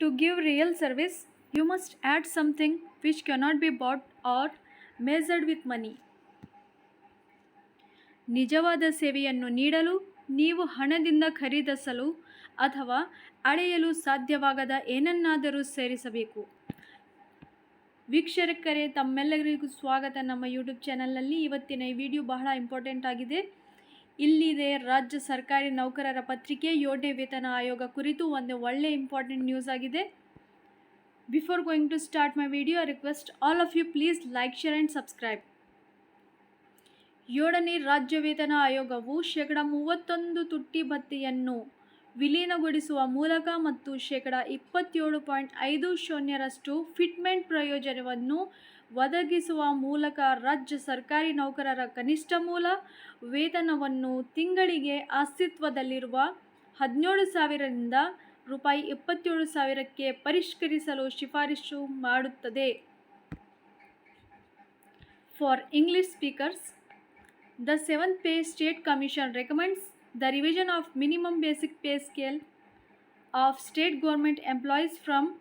To give real service, you must add something which cannot be bought or measured with money. ನಿಜವಾದ ಸೇವೆಯನ್ನು ನೀಡಲು ನೀವು ಹಣದಿಂದ ಖರೀದಿಸಲು ಅಥವಾ ಅಳೆಯಲು ಸಾಧ್ಯವಾಗದ ಏನನ್ನಾದರೂ ಸೇರಿಸಬೇಕು. ವೀಕ್ಷಕರೇ ತಮ್ಮೆಲ್ಲರಿಗೂ ಸ್ವಾಗತ. ನಮ್ಮ ಯೂಟ್ಯೂಬ್ ಚಾನಲ್ನಲ್ಲಿ ಇವತ್ತಿನ ಈ ವಿಡಿಯೋ ಬಹಳ ಇಂಪಾರ್ಟೆಂಟ್ ಆಗಿದೆ. ಇಲ್ಲಿದೆ. ರಾಜ್ಯ ಸರ್ಕಾರಿ ನೌಕರರ ಪತ್ರಿಕೆ ಯೋಡೆ ವೇತನ ಆಯೋಗ ಕುರಿತು ಒಂದು ಒಳ್ಳೆ ಇಂಪಾರ್ಟೆಂಟ್ ನ್ಯೂಸ್ ಆಗಿದೆ. Before going to start my video request all of you please like share and subscribe ಏಳನೇ ರಾಜ್ಯ ವೇತನ ಆಯೋಗವು ಶೇಕಡ ಮೂವತ್ತೊಂದು ತುಟ್ಟಿ ಭತ್ಯೆಯನ್ನು ವಿಲೀನಗೊಳಿಸುವ ಮೂಲಕ ಮತ್ತು ಶೇಕಡ ಇಪ್ಪತ್ತೇಳು ಪಾಯಿಂಟ್ ಐದು ಶೂನ್ಯರಷ್ಟು ಫಿಟ್ಮೆಂಟ್ ಪ್ರಯೋಜನವನ್ನು ಒದಗಿಸುವ ಮೂಲಕ ರಾಜ್ಯ ಸರ್ಕಾರಿ ನೌಕರರ ಕನಿಷ್ಠ ಮೂಲ ವೇತನವನ್ನು ತಿಂಗಳಿಗೆ ಅಸ್ತಿತ್ವದಲ್ಲಿರುವ ಹದಿನೇಳು ಸಾವಿರದಿಂದ ರೂಪಾಯಿ ಇಪ್ಪತ್ತೇಳು ಸಾವಿರಕ್ಕೆ ಪರಿಷ್ಕರಿಸಲು ಶಿಫಾರಸು ಮಾಡುತ್ತದೆ. For English speakers, the seventh pay state commission recommends the revision of minimum basic pay scale of state government employees from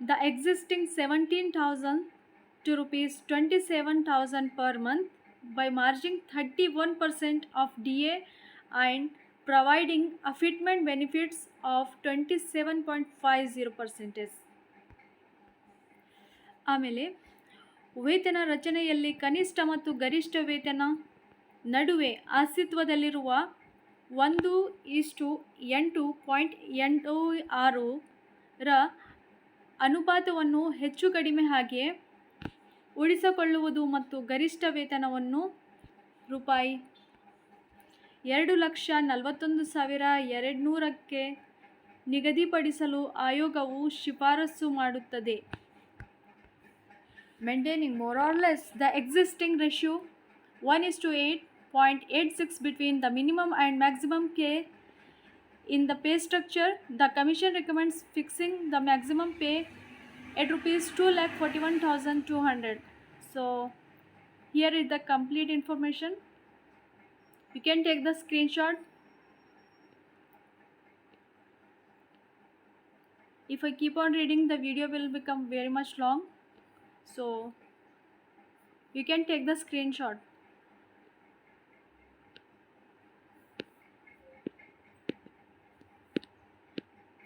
the existing 17000 to rupees 27000 per month by merging 31% of DA and providing a fitment benefits of 27.50% ಆಮೇಲೆ ವೇತನ ರಚನೆಯಲ್ಲಿ ಕನಿಷ್ಠ ಮತ್ತು ಗರಿಷ್ಠ ವೇತನ ನಡುವೆ ಅಸ್ತಿತ್ವದಲ್ಲಿರುವ ಒಂದು ಇಷ್ಟು ಎಂಟು ಪಾಯಿಂಟ್ ಎಂಟು ಆರು ರ ಅನುಪಾತವನ್ನು ಹೆಚ್ಚು ಕಡಿಮೆ ಹಾಗೆ ಉಳಿಸಿಕೊಳ್ಳುವುದು ಮತ್ತು ಗರಿಷ್ಠ ವೇತನವನ್ನು ರೂಪಾಯಿ ಎರಡು ಲಕ್ಷ ನಲವತ್ತೊಂದು ಸಾವಿರ ಎರಡು ನೂರಕ್ಕೆ ನಿಗದಿಪಡಿಸಲು ಆಯೋಗವು ಶಿಫಾರಸು ಮಾಡುತ್ತದೆ. Maintaining more or less the existing ratio one is to eight 0.86 between the minimum and maximum pay in the pay structure. The commission recommends fixing the maximum pay at rupees 2 lakh 41200 so here is the complete information. You can take the screenshot. If i keep on reading the video will become very much long. So you can take the screenshot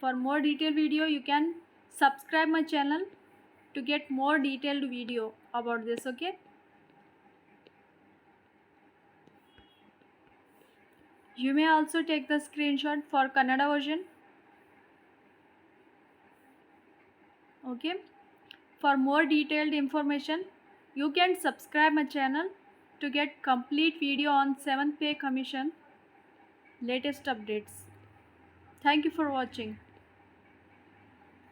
for more detailed video you can subscribe my channel to get more detailed video about this okay? You may also take the screenshot for kannada version okay? For more detailed information you can subscribe my channel to get complete video on 7th pay commission latest updates. Thank you for watching